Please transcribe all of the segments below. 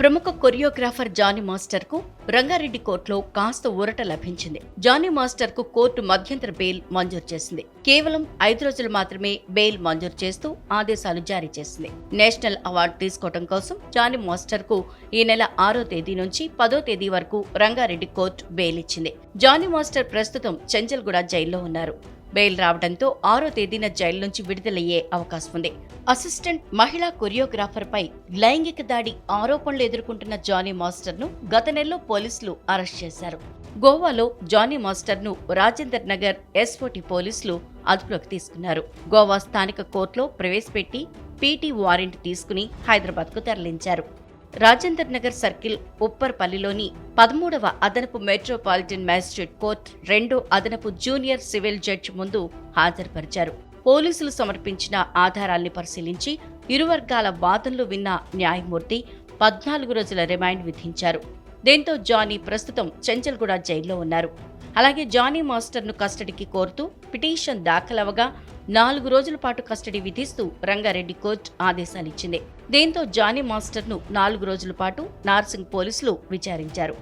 ప్రముఖ choreographer Johnny మాస్టర్కు Rangareddy కోర్టులో కాస్త ఊరట లభించింది. జానీ మాస్టర్కు కోర్టు మధ్యంతర బెయిల్ మంజూరు చేసింది. కేవలం ఐదు రోజులు మాత్రమే బెయిల్ మంజూరు చేస్తూ ఆదేశాలు జారీ చేసింది. నేషనల్ అవార్డు తీసుకోవడం కోసం జానీ మాస్టర్కు ఈ నెల ఆరో తేదీ నుంచి పదో తేదీ వరకు రంగారెడ్డి కోర్టు బెయిల్ ఇచ్చింది. జానీ మాస్టర్ ప్రస్తుతం చెంచల్గూడ జైల్లో ఉన్నారు. బెయిల్ రావడంతో ఆరో తేదీన జైలు నుంచి విడుదలయ్యే అవకాశం ఉంది. అసిస్టెంట్ మహిళా కొరియోగ్రాఫర్పై లైంగిక దాడి ఆరోపణలు ఎదుర్కొంటున్న జానీ మాస్టర్ను గత నెలలో పోలీసులు అరెస్ట్ చేశారు. గోవాలో జానీ మాస్టర్ను రాజేందర్ నగర్ ఎస్ఓటి పోలీసులు అదుపులోకి తీసుకున్నారు. గోవా స్థానిక కోర్టులో ప్రవేశపెట్టి పీటీ వారెంట్ తీసుకుని హైదరాబాద్కు తరలించారు. రాజేందర్ నగర్ సర్కిల్ ఉప్పర్పల్లిలోని పదమూడవ అదనపు మెట్రోపాలిటన్ మ్యాజిస్ట్రేట్ కోర్టు రెండో అదనపు జూనియర్ సివిల్ జడ్జి ముందు హాజరుపరిచారు. పోలీసులు సమర్పించిన ఆధారాల్ని పరిశీలించి ఇరు వర్గాల వాదనలు విన్న న్యాయమూర్తి పద్నాలుగు రోజుల రిమాండ్ విధించారు. దీంతో జానీ ప్రస్తుతం చెంచల్గూడ జైల్లో ఉన్నారు. అలాగే జానీ మాస్టర్ను కస్టడీకి కోరుతూ పిటిషన్ దాఖలవగా నాలుగు రోజుల పాటు కస్టడీ విధిస్తూ రంగారెడ్డి కోర్టు ఆదేశాలిచ్చింది. దీంతో జానీ మాస్టర్ను నాలుగు రోజుల పాటు నార్సింగ్ పోలీసులు విచారించారు.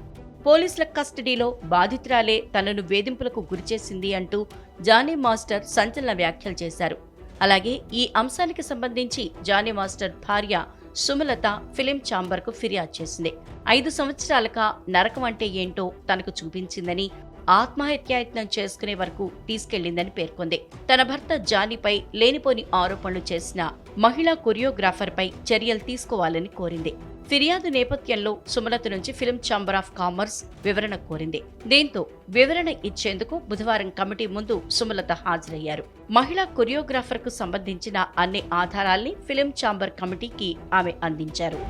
పోలీసుల కస్టడీలో బాధితురాలే తనను వేధింపులకు గురిచేసింది అంటూ జానీ మాస్టర్ సంచలన వ్యాఖ్యలు చేశారు. అలాగే ఈ అంశానికి సంబంధించి జానీ మాస్టర్ భార్య సుమలత ఫిలిం ఛాంబర్కు ఫిర్యాదు చేసింది. ఐదు సంవత్సరాలుగా నరకం అంటే ఏంటో తనకు చూపించిందని ఆత్మహత్యాయత్నం చేసుకునే వరకు తీసుకెళ్ళిందని పేర్కొంది. తన భర్త జానీపై లేనిపోని ఆరోపణలు చేసిన మహిళా కొరియోగ్రాఫర్పై చర్యలు తీసుకోవాలని కోరింది. ఫిర్యాదు నేపథ్యంలో సుమలత నుంచి ఫిల్మ్ ఛాంబర్ ఆఫ్ కామర్స్ వివరణ కోరింది. దీంతో వివరణ ఇచ్చేందుకు బుధవారం కమిటీ ముందు సుమలత హాజరయ్యారు. మహిళా కొరియోగ్రాఫర్కు సంబంధించిన అన్ని ఆధారాల్ని ఫిల్మ్ ఛాంబర్ కమిటీకి ఆమె అందించారు.